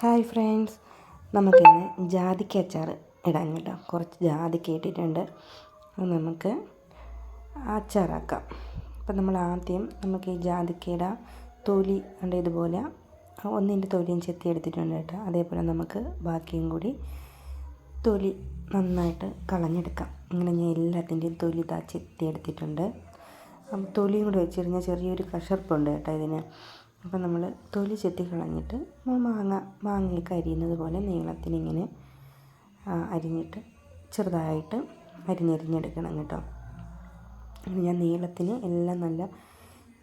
Hi friends. നമുക്കിന്ന് ജാതിക്ക അച്ചാർ ഇടാൻ കേട്ടോ. കുറച്ച് ജാതിക്ക ഇട്ടിട്ടുണ്ട് അത് നമുക്ക് അച്ചാറാക്കാം. അപ്പം നമ്മൾ ആദ്യം നമുക്ക് ഈ ജാതിക്കയുടെ തൊലി ഉണ്ട് ഇതുപോലെ? ഒന്നിന്റെ തൊലിയും ചെത്തി എടുത്തിട്ടുണ്ട് കേട്ടോ. അതേപോലെ നമുക്ക് ബാക്കിയും കൂടി തൊലി നന്നായിട്ട് കളഞ്ഞെടുക്കാം. ഇങ്ങനെ ഞാൻ എല്ലാത്തിന്റെയും തൊലി ഇതാ ചെത്തി എടുത്തിട്ടുണ്ട്. തൊലിയും കൂടി വെച്ചിരുന്ന ചെറിയൊരു കഷർപ്പുണ്ട് കേട്ടോ ഇതിന്. അപ്പം നമ്മൾ തൊലി ചെത്തി കളഞ്ഞിട്ട് നമ്മൾ മാങ്ങ മാങ്ങയൊക്കെ അരിയുന്നത് പോലെ നീളത്തിനിങ്ങനെ അരിഞ്ഞിട്ട് ചെറുതായിട്ട് അരിഞ്ഞരിഞ്ഞെടുക്കണം കേട്ടോ. ഞാൻ നീളത്തിന് എല്ലാം നല്ല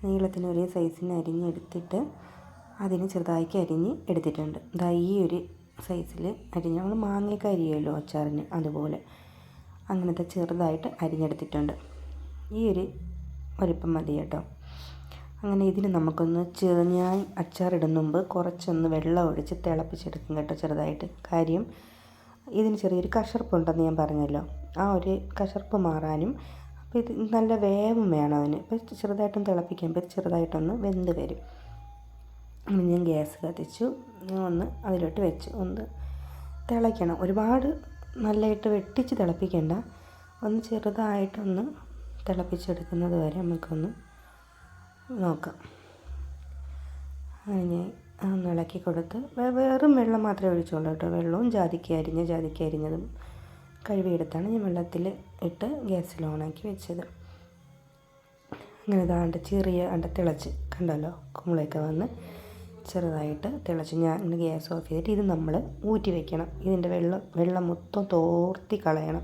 നീളത്തിന് ഒരേ സൈസിന് അരിഞ്ഞെടുത്തിട്ട് അതിന് ചെറുതാക്കി അരിഞ്ഞ് എടുത്തിട്ടുണ്ട്. ഇതാ ഈ ഒരു സൈസിൽ അരിഞ്ഞ് നമ്മൾ മാങ്ങയൊക്കെ അരിയുമല്ലോ അച്ചാറിന് അതുപോലെ. അങ്ങനത്തെ ചെറുതായിട്ട് അരിഞ്ഞെടുത്തിട്ടുണ്ട്. ഈ ഒരു വലിപ്പം മതി കേട്ടോ. അങ്ങനെ ഇതിന് നമുക്കൊന്ന് ചെറുഞ്ഞായി അച്ചാറിടുന്ന മുമ്പ് കുറച്ചൊന്ന് വെള്ളം ഒഴിച്ച് തിളപ്പിച്ചെടുക്കും കേട്ടോ ചെറുതായിട്ട്. കാര്യം ഇതിന് ചെറിയൊരു കഷർപ്പുണ്ടെന്ന് ഞാൻ പറഞ്ഞല്ലോ. ആ ഒരു കഷർപ്പ് മാറാനും അപ്പോൾ ഇത് നല്ല വേവും വേണം അതിന്. ഇപ്പോൾ ചെറുതായിട്ടൊന്ന് തിളപ്പിക്കുമ്പോൾ ചെറുതായിട്ടൊന്ന് വെന്ത് വരും. ഞാൻ ഗ്യാസ് കത്തിച്ചു. ഒന്ന് അതിലോട്ട് വെച്ചു. ഒന്ന് തിളയ്ക്കണം. ഒരുപാട് നല്ലതായിട്ട് വെട്ടിച്ച് തിളപ്പിക്കേണ്ട. ഒന്ന് ചെറുതായിട്ടൊന്ന് തിളപ്പിച്ചെടുക്കുന്നത് വരെ നമുക്കൊന്ന് നോക്കാം. അങ്ങനെ ഇളക്കി കൊടുത്ത് വെറും വെള്ളം മാത്രമേ ഒഴിച്ചുള്ളൂ കേട്ടോ. വെള്ളവും ജാതിക്ക അരിഞ്ഞ് ജാതിക്ക അരിഞ്ഞതും കഴുകിയെടുത്താണ് ഞാൻ വെള്ളത്തിൽ ഇട്ട് ഗ്യാസിൽ ഓണാക്കി വെച്ചത്. അങ്ങനെ ഇതാണ്ട് ചെറിയ അണ്ട തിളച്ച് കണ്ടല്ലോ കുമ്പളയൊക്കെ വന്ന് ചെറുതായിട്ട് തിളച്ച് ഞാൻ ഗ്യാസ് ഓഫ് ചെയ്തിട്ട് ഇത് നമ്മൾ ഊറ്റി വെക്കണം. ഇതിന്റെ വെള്ളം വെള്ളം മൊത്തം തോർത്തി കളയണം.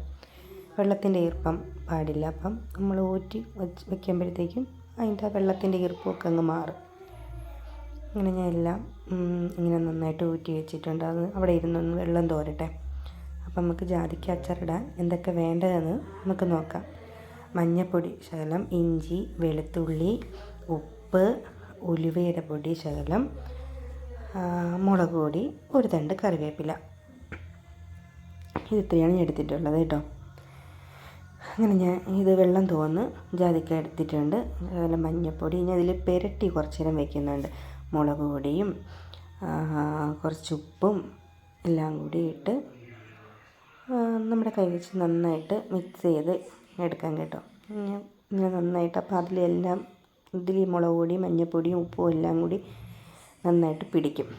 വെള്ളത്തിന്റെ ഈർപ്പം പാടില്ല. അപ്പം നമ്മൾ ഊറ്റി വെച്ച് വെക്കുമ്പോഴത്തേക്കും അതിന്റെ വെള്ളത്തിന്റെ ഈർപ്പമൊക്കെ അങ്ങ് മാറും. ഇങ്ങനെ ഞാൻ എല്ലാം ഇങ്ങനെ നന്നായിട്ട് ഊറ്റി വെച്ചിട്ടുണ്ട്. അത് അവിടെ ഇരുന്നൊന്ന് വെള്ളം തോരട്ടെ. അപ്പം നമുക്ക് ജാതിക്ക അച്ചാറിടാൻ എന്തൊക്കെ വേണ്ടതെന്ന് നമുക്ക് നോക്കാം. മഞ്ഞൾപ്പൊടി ശകലം ഇഞ്ചി വെളുത്തുള്ളി ഉപ്പ് ഉലുവയുടെ പൊടി ശകലം മുളക് പൊടി ഒരു തണ്ട് കറിവേപ്പില. ഇത് ഇത്രയാണ് ഞാൻ എടുത്തിട്ടുള്ളത് കേട്ടോ. അങ്ങനെ ഞാൻ ഇത് വെള്ളം തോന്ന് ജാതിക്ക എടുത്തിട്ടുണ്ട്. അതുപോലെ മഞ്ഞൾപ്പൊടി ഞാൻ ഇതിൽ പെരട്ടി കുറച്ച് നേരം വെക്കുന്നുണ്ട്. മുളക് പൊടിയും കുറച്ച് ഉപ്പും എല്ലാം കൂടി ഇട്ട് നമ്മുടെ കൈ വെച്ച് നന്നായിട്ട് മിക്സ് ചെയ്ത് എടുക്കാൻ കേട്ടോ. ഞാൻ നന്നായിട്ട് അപ്പോൾ അതിലെല്ലാം ഇതിൽ മുളക് പൊടിയും മഞ്ഞൾപ്പൊടിയും ഉപ്പും എല്ലാം കൂടി നന്നായിട്ട് പിടിക്കും.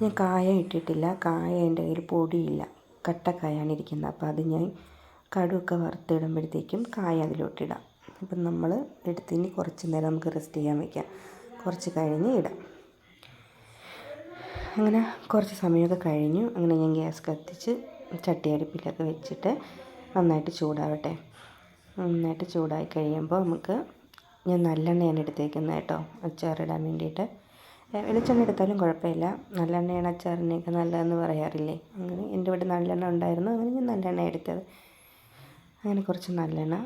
ഞാൻ കായ ഇട്ടിട്ടില്ല. കായ എന്റെ കയ്യിൽ പൊടിയില്ല. കട്ടക്കായാണ് ഇരിക്കുന്നത്. അപ്പോൾ അത് ഞാൻ കടുവൊക്കെ വറുത്തിടുമ്പോഴത്തേക്കും കായ അതിലോട്ടിടാം. അപ്പം നമ്മൾ എടുത്തിനി കുറച്ച് നേരം നമുക്ക് റെസ്റ്റ് ചെയ്യാൻ വയ്ക്കാം. കുറച്ച് കഴിഞ്ഞ് ഇടാം. അങ്ങനെ കുറച്ച് സമയമൊക്കെ കഴിഞ്ഞു. അങ്ങനെ ഞാൻ ഗ്യാസ് കത്തിച്ച് ചട്ടി അടുപ്പിലൊക്കെ വെച്ചിട്ട് നന്നായിട്ട് ചൂടാവട്ടെ. നന്നായിട്ട് ചൂടായി കഴിയുമ്പോൾ നമുക്ക് ഞാൻ നല്ലെണ്ണയാണ് എടുത്തേക്കുന്നത് കേട്ടോ. അച്ചാറിടാൻ വേണ്ടിയിട്ട്. വെളിച്ചെണ്ണ എടുത്താലും കുഴപ്പമില്ല. നല്ലെണ്ണയാണ് അച്ചാറിനെയൊക്കെ നല്ലതെന്ന് പറയാറില്ലേ? അങ്ങനെ എന്റെ ഇവിടെ നല്ലെണ്ണ ഉണ്ടായിരുന്നു. അങ്ങനെ ഞാൻ നല്ലെണ്ണ എടുത്തത്. അങ്ങനെ കുറച്ച് നല്ലെണ്ണ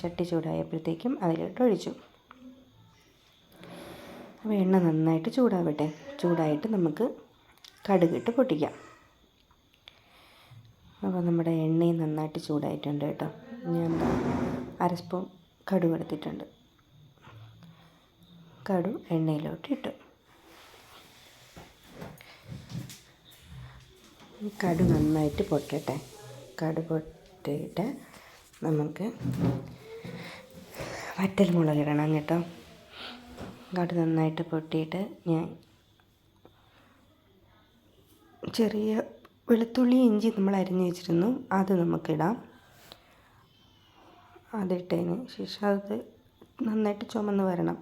ചട്ടി ചൂടായപ്പോഴത്തേക്കും അതിലോട്ട് ഒഴിച്ചു. അപ്പോൾ എണ്ണ നന്നായിട്ട് ചൂടാവട്ടെ. ചൂടായിട്ട് നമുക്ക് കടുകിട്ട് പൊട്ടിക്കാം. അപ്പോൾ നമ്മുടെ എണ്ണയും നന്നായിട്ട് ചൂടായിട്ടുണ്ട് കേട്ടോ. ഞാൻ അര സ്പൂൺ കടുക് എടുത്തിട്ടുണ്ട്. കടു എണ്ണയിലോട്ട് ഇട്ടു. കടു നന്നായിട്ട് പൊട്ടട്ടെ. കടു പൊട്ടിയിട്ട് നമുക്ക് വറ്റൽ മുളക് ഇടണം കേട്ടോ. അങ്ങോട്ട് നന്നായിട്ട് പൊട്ടിയിട്ട് ഞാൻ ചെറിയ വെളുത്തുള്ളി ഇഞ്ചി നമ്മൾ അരിഞ്ഞ് വെച്ചിരുന്നു. അത് നമുക്കിടാം അതിട്ടതിന് ശേഷം അത് നന്നായിട്ട് ചുമന്ന് വരണം.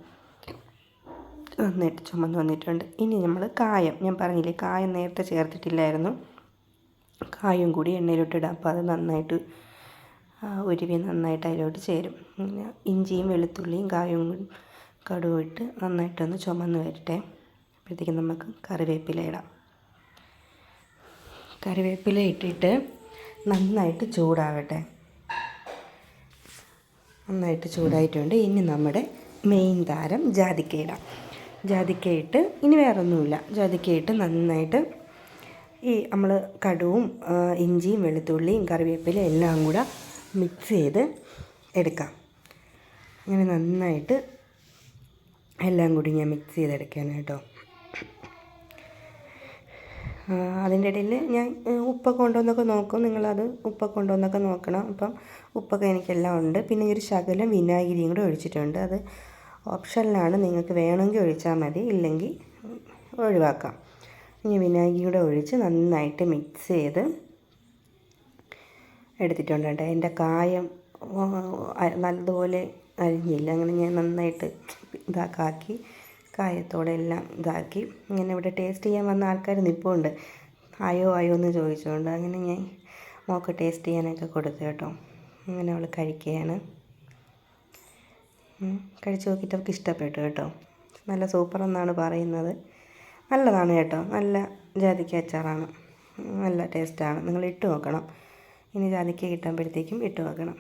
നന്നായിട്ട് ചുമന്ന് വന്നിട്ടുണ്ട്. ഇനി നമ്മൾ കായം. ഞാൻ പറഞ്ഞില്ലേ കായം നേരത്തെ ചേർത്തിട്ടില്ലായിരുന്നു. കായും കൂടി എണ്ണയിലോട്ടിടാം അപ്പോൾ അത് നന്നായിട്ട് ഉരുവി നന്നായിട്ട് അതിലോട്ട് ചേരും. ഇഞ്ചിയും വെളുത്തുള്ളിയും കായും കടുവും ഇട്ട് നന്നായിട്ടൊന്ന് ചുമന്ന് വരട്ടെ. അപ്പോഴത്തേക്കും നമുക്ക് കറിവേപ്പില ഇടാം. കറിവേപ്പില ഇട്ടിട്ട് നന്നായിട്ട് ചൂടാവട്ടെ. നന്നായിട്ട് ചൂടായിട്ടുണ്ട്. ഇനി നമ്മുടെ മെയിൻ താരം ജാതിക്ക ഇടാം. ജാതിക്ക ഇട്ട് ഇനി വേറൊന്നുമില്ല. ജാതിക്ക ഇട്ട് നന്നായിട്ട് ഈ നമ്മൾ കടുവും ഇഞ്ചിയും വെളുത്തുള്ളിയും കറിവേപ്പില എല്ലാം കൂടെ മിക്സ് ചെയ്ത് എടുക്കാം. അങ്ങനെ നന്നായിട്ട് എല്ലാം കൂടി ഞാൻ മിക്സ് ചെയ്തെടുക്കാൻ കേട്ടോ അതിന്റെ ഇടയിൽ ഞാൻ ഉപ്പൊക്കെ കൊണ്ടുവന്നൊക്കെ നോക്കും. നിങ്ങളത് ഉപ്പൊക്കെ കൊണ്ടുവന്നൊക്കെ നോക്കണം. അപ്പം ഉപ്പൊക്കെ എനിക്കെല്ലാം ഉണ്ട്. പിന്നെ ഒരു ശകലം വിനാഗിരിയും കൂടെ ഒഴിച്ചിട്ടുണ്ട്. അത് ഓപ്ഷനിലാണ്. നിങ്ങൾക്ക് വേണമെങ്കിൽ ഒഴിച്ചാൽ മതി. ഇല്ലെങ്കിൽ ഒഴിവാക്കാം. ഇനി വിനാഗിരി കൂടെ ഒഴിച്ച് നന്നായിട്ട് മിക്സ് ചെയ്ത് എടുത്തിട്ടുണ്ട് കേട്ടോ എന്റെ കായം നല്ലതുപോലെ അരിഞ്ഞില്ല. അങ്ങനെ ഞാൻ നന്നായിട്ട് ഇതാക്കാക്കി കായത്തോടെ എല്ലാം ഇതാക്കി. ഇങ്ങനെ ഇവിടെ ടേസ്റ്റ് ചെയ്യാൻ വന്ന ആൾക്കാർ നിൽപ്പുണ്ട് ആയോ ആയോ എന്ന് ചോദിച്ചുകൊണ്ട് അങ്ങനെ ഞാൻ മോക്ക് ടേസ്റ്റ് ചെയ്യാനൊക്കെ കൊടുത്തു കേട്ടോ. അങ്ങനെ അവൾ കഴിക്കുകയാണ്. കഴിച്ചു നോക്കിയിട്ട് അവൾക്ക് ഇഷ്ടപ്പെട്ടു കേട്ടോ. നല്ല സൂപ്പർ എന്നാണ് പറയുന്നത്. നല്ലതാണ് കേട്ടോ. നല്ല ജാതിക്ക അച്ചാറാണ്. നല്ല ടേസ്റ്റാണ്. നിങ്ങൾ ഇട്ട് നോക്കണം. ഇനി ജാതിക്ക കിട്ടുമ്പോഴത്തേക്കും ഇട്ട് വെക്കണം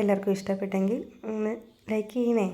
എല്ലാവർക്കും ഇഷ്ടപ്പെട്ടെങ്കിൽ ഒന്ന് ലൈക്ക് ചെയ്യണേ.